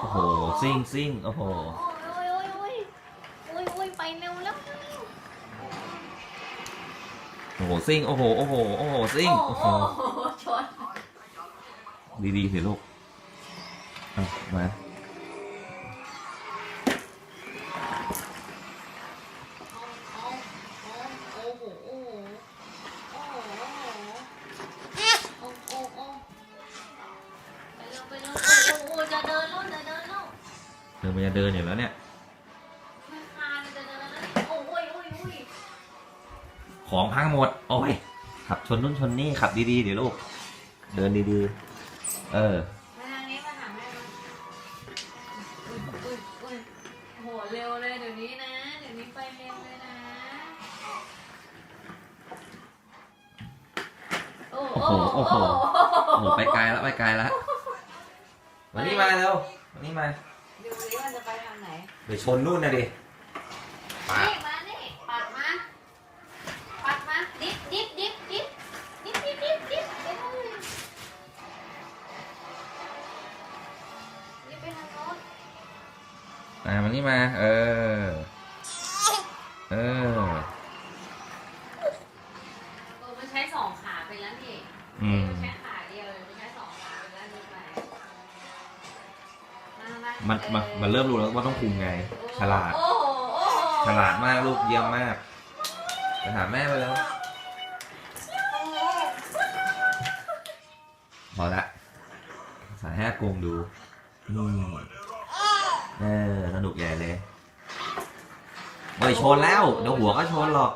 โอ้โหซิ่งซิ่งโอ้โหโอ้ยโอ้ยโอ้ยโอ้ยโอ้ยไปเร็วแล้วโอ้โหซิ่งโอ้โหโอ้โหโอ้โหซิ่งโอ้โหชนดีๆสิลูกเอามาเอา เดินมันจะเดินอยู่แล้วเนี่ยแม่คานจะเดินแล้วโอ้ยโอ้ยโอ้ยของพังหมด โอ้ย ขับชนนู่นชนนี่ขับดีๆเดี๋ยวลูก เดินดีๆ เออมาทางนี้มาหาแม่มาอุ้ยอุ้ยอุ้ยโหเร็วเลยเดี๋ยวนี้นะ เดี๋ยวนี้ไปเร็วเลยนะ โอ้โห โอ้โหโอ้โหไปไกลแล้วไปไกลแล้ว วันนี้มาเร็ว วันนี้มา ดูดิมันจะไปทางไหนไปชนนู่นนะดิปาดนี่มานี่ปัดมา ปัดมา ดิบดิบดิบดิบดิบดิบดิบดิบไปเลยดิบไปทางโน้นอ่าวันนี้มา เออ เออเออมันใช้สองขาไปแล้วนี่อืม มันใช้ขาเดียวเลย มามามันเออมันมันเริ่มรู้แล้วว่าต้องคุมไง ฉลาดโอ้โหโอ้โหฉลาดมากลูกเยี่ยมมากไปหาแม่ไปแล้วพอละสายห้ากงดูนี่เออสนุกใหญ่เลยเฮ้ยชนแล้ว เดี๋ยวหัวก็ชนหรอก